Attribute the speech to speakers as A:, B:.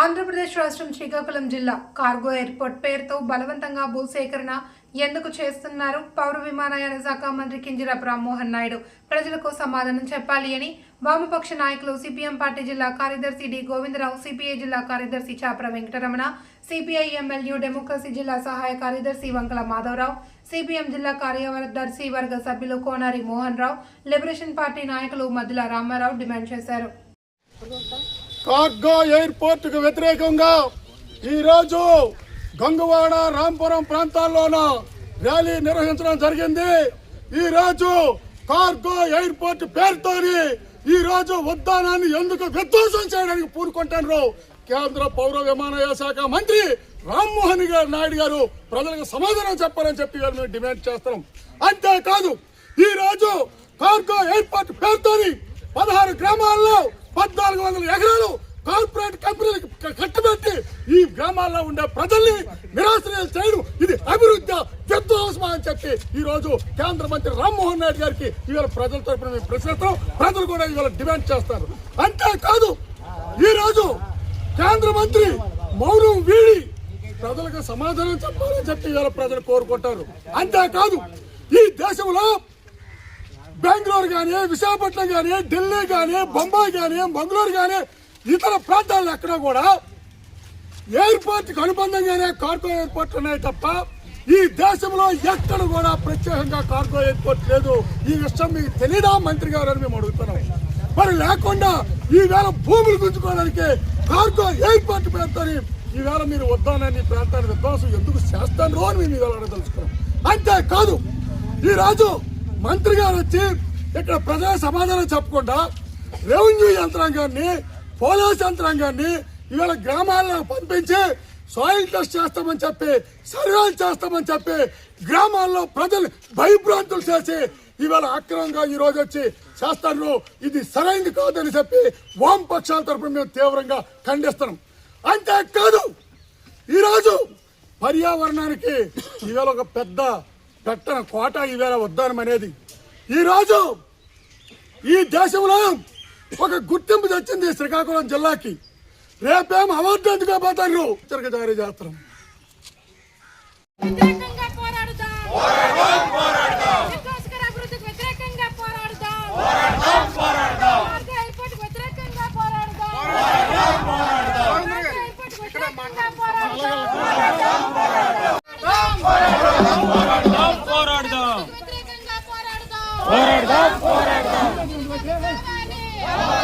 A: ఆంధ్రప్రదేశ్ రాష్ట్రం శ్రీకాకుళం జిల్లా cargo airport పేరుతో బలవంతంగా భూసేకరణ ఎందుకు చేస్తున్నారు? పౌర విమానయాన శాఖ మంత్రి కింజరాపు రామ్మోహన్ నాయుడు ప్రజలకు సమాధానం చెప్పాలి అని వామపక్ష నాయకులు సిపిఎం పార్టీ జిల్లా కార్యదర్శి డి గోవిందరావు సిపిఐ జిల్లా కార్యదర్శి Chapara Venkataramana CPI ML democracy జిల్లా సహాయ కార్యదర్శి వంకల మాధవరావు సిపిఎం జిల్లా కార్యదర్శి వర్గ సభ్యులు కోనారి మోహన్ రావు లిబరేషన్ పార్టీ నాయకులు మధుల రామారావు డిమాండ్ చేశారు.
B: కార్గో ఎయిర్పోర్ట్కు వ్యతిరేకంగా ఈరోజు గంగవాడ రాంపురం ప్రాంతాల్లోన ర్యాలీ నిర్వహించడం జరిగింది. ఈ రోజు కార్గో ఎయిర్పోర్ట్ పేరుతోని ఈ రోజు ఉద్దానాన్ని ఎందుకు విధ్వంసం చేయడానికి పూనుకుంటారు కేంద్ర పౌర విమానయాన శాఖ మంత్రి రామ్మోహన్ గారు నాయుడు గారు ప్రజలకు సమాధానం చెప్పాలని చెప్పి మేము డిమాండ్ చేస్తున్నాం. అంతేకాదు ఈ రోజు కార్గో ఎయిర్పోర్ట్ పేరుతోని పదహారు గ్రామాల్లో పద్నాలుగు వందల ఎకరాలు కార్పొరేట్ కంపెనీలకు క- కట్టబెట్టి ఈ గ్రామాల్లో ఉండే ప్రజల్ని నిరాశ్రయాలు చేయడం ఇది అభివృద్ధి విధ్వంసమా అని చెప్పి ఈ రోజు కేంద్ర మంత్రి రామ్మోహన్ నాయుడు గారికి ఇవాళ ప్రజల తరపున మేము ప్రశ్నిస్తాం ప్రజలు కూడా ఇవాళ డిమాండ్ చేస్తారు. అంతేకాదు ఈ రోజు కేంద్ర మంత్రి మౌనం వీడి ప్రజలకు సమాధానం చెప్పాలని చెప్పి ఇవాళ ప్రజలు కోరుకుంటారు. అంతేకాదు ఈ దేశంలో కానీ విశాఖపట్నం కానీ ఢిల్లీ కానీ బొంబాయి కానీ మంగళూరు కానీ ఇతర ప్రాంతాల్లో ఎక్కడ కూడా ఎయిర్పోర్ట్కి అనుబంధంగానే కార్గో ఎయిర్పోర్ట్ ఉన్నాయి తప్ప ఈ దేశంలో ఎక్కడ కూడా ప్రత్యేకంగా కార్గో ఎయిర్పోర్ట్ లేదు. ఈ విషయం మీకు తెలియదా మంత్రి గారు అని మేము అడుగుతున్నాం. మరి లేకుండా ఈవేళ భూములు గుంజుకోవడానికి కార్గో ఎయిర్పోర్ట్ పేరుతోని ఈవేళ మీరు వద్దానని ప్రాంతాన్ని విధ్వంసం ఎందుకు చేస్తాను అని మేము ఈవేళ తెలుసుకున్నాం అంతేకాదు ఈ రాజు మంత్రి గారు వచ్చి ఇక్కడ ప్రజల సమాధానం చెప్పకుండా రెవెన్యూ యంత్రాంగాన్ని పోలీస్ యంత్రాంగాన్ని ఇవాళ గ్రామాల్లో పంపించి సాయిల్ టెస్ట్ చేస్తామని చెప్పి సర్వేలు చేస్తామని చెప్పి గ్రామాల్లో ప్రజలు భయభ్రాంతులు చేసి ఇవాళ అక్రమంగా ఈ రోజు వచ్చి చేస్తారు ఇది సరైనది కాదని చెప్పి వామపక్షాల తరపున మేము తీవ్రంగా ఖండిస్తున్నాం. అంతేకాదు ఈరోజు పర్యావరణానికి ఈవేళ ఒక పెద్ద పెట్టన కోట ఈవేళ ఉద్దానం అనేది. ఈరోజు ఈ దేశంలో ఒక గుర్తింపు తెచ్చింది శ్రీకాకుళం జిల్లాకి. రేపేం అవార్డు అందుకోబోతారు చిరకజారీ
C: జాతర. పోరాడదాం పోరాడదాం పోరాడదాం Amen.